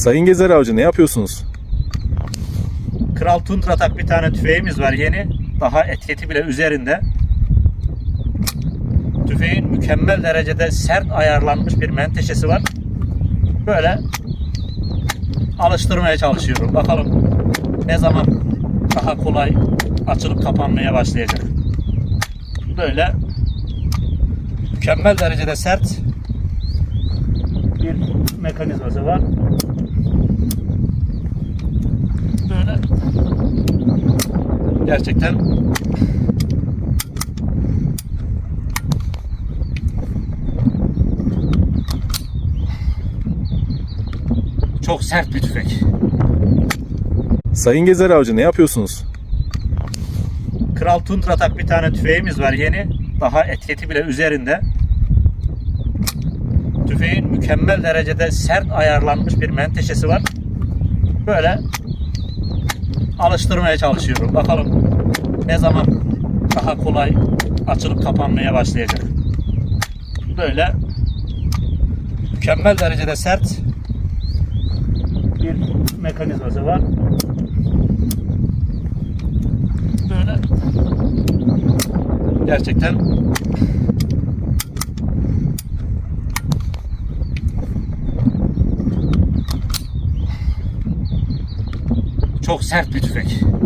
Sayın Gezer Avcı ne yapıyorsunuz? Kral Tundra tak bir tane tüfeğimiz var yeni. Daha etiketi bile üzerinde. Tüfeğin mükemmel derecede sert ayarlanmış bir menteşesi var. Böyle alıştırmaya çalışıyorum. Bakalım ne zaman daha kolay açılıp kapanmaya başlayacak. Böyle mükemmel derecede sert bir mekanizması var. Böyle gerçekten çok sert bir tüfek. Sayın Gezer Avcı ne yapıyorsunuz? Kral Tundra tak bir tane tüfeğimiz var yeni. Daha etiketi bile üzerinde. Tüfeğin mükemmel derecede sert ayarlanmış bir menteşesi var. Böyle alıştırmaya çalışıyorum. Bakalım ne zaman daha kolay açılıp kapanmaya başlayacak. Böyle mükemmel derecede sert bir mekanizması var. Böyle gerçekten çok sert bir tüfek.